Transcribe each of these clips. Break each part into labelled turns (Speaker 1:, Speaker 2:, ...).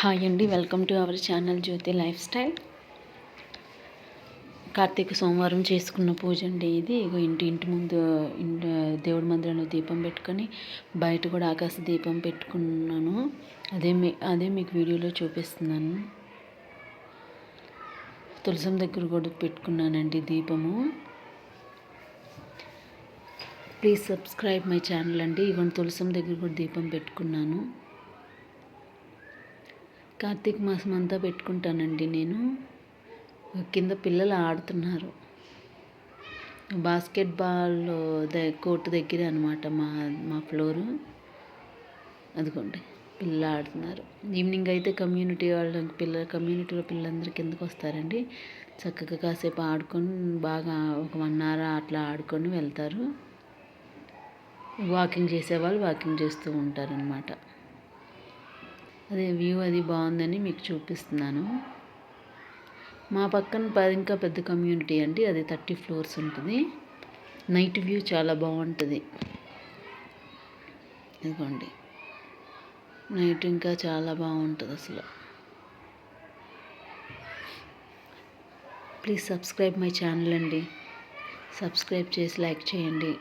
Speaker 1: Hi అండి welcome to our channel Jyothi life style. Karthika సోమవారం చేసుకున్న పూజ అండి ఇది. ఇగో ఇంటి ఇంటి ముందు దేవుడి మందిరంలో దీపం పెట్టుకొని బయట కూడా ఆకాశ దీపం పెట్టుకున్నాను. అదే మీ అదే మీకు వీడియోలో చూపిస్తున్నాను. తులసం దగ్గర కూడా పెట్టుకున్నానండి దీపము. ప్లీజ్ సబ్స్క్రైబ్ మై ఛానల్ అండి. ఇగో తులసం దగ్గర కూడా దీపం పెట్టుకున్నాను. కార్తీక మాసం అంతా పెట్టుకుంటానండి నేను. కింద పిల్లలు ఆడుతున్నారు. బాస్కెట్ బాల్ కోర్టు దగ్గర అనమాట మా మా ఫ్లోరు. అదిగోండి పిల్లలు ఆడుతున్నారు. ఈవినింగ్ అయితే కమ్యూనిటీ వాళ్ళ పిల్లల కమ్యూనిటీలో పిల్లలందరూ కిందకు వస్తారండి. చక్కగా కాసేపు ఆడుకొని బాగా ఒక వన్ అవర్ అట్లా ఆడుకొని వెళ్తారు. వాకింగ్ చేసేవాళ్ళు వాకింగ్ చేస్తూ ఉంటారనమాట అదే వ్యూ అది బాగుందని మీకు చూపిస్తున్నాను. మా పక్కన ఇంకా పెద్ద కమ్యూనిటీ అండి అది థర్టీ ఫ్లోర్స్ ఉంటుంది. నైట్ వ్యూ చాలా బాగుంటుంది. ఇదిగోండి. నైట్ ఇంకా చాలా బాగుంటుంది అసలు. ప్లీజ్ సబ్స్క్రైబ్ మై ఛానల్ అండి. సబ్స్క్రైబ్ చేసి లైక్ చేయండి.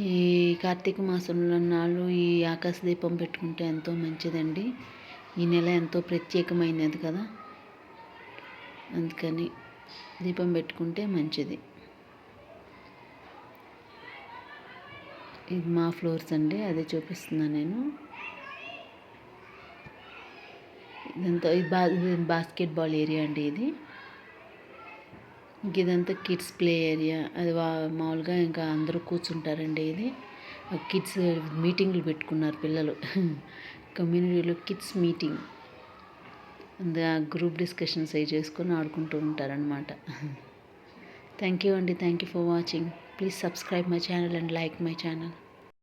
Speaker 1: ఈ కార్తీక మాసంలో నాళ్ళు ఈ ఆకాశ దీపం పెట్టుకుంటే ఎంతో మంచిదండి. ఈ నెల ఎంతో ప్రత్యేకమైనది కదా. అందుకని దీపం పెట్టుకుంటే మంచిది. ఇది మా ఫ్లోర్స్ అండి అదే చూపిస్తున్నాను నేను. ఇదంతా ఇది బా బాస్కెట్బాల్ ఏరియా అండి ఇది. ఇదంతా కిడ్స్ ప్లే ఏరియా. అది మామూలుగా ఇంకా అందరూ కూర్చుంటారండి ఇది. కిడ్స్ మీటింగ్లు పెట్టుకున్నారు పిల్లలు. కమ్యూనిటీలో కిడ్స్ మీటింగ్. గ్రూప్ డిస్కషన్స్ అవి చేసుకొని ఆడుకుంటూ ఉంటారనమాట థ్యాంక్ యూ అండి. Thank you for watching. Please subscribe my channel and like my channel.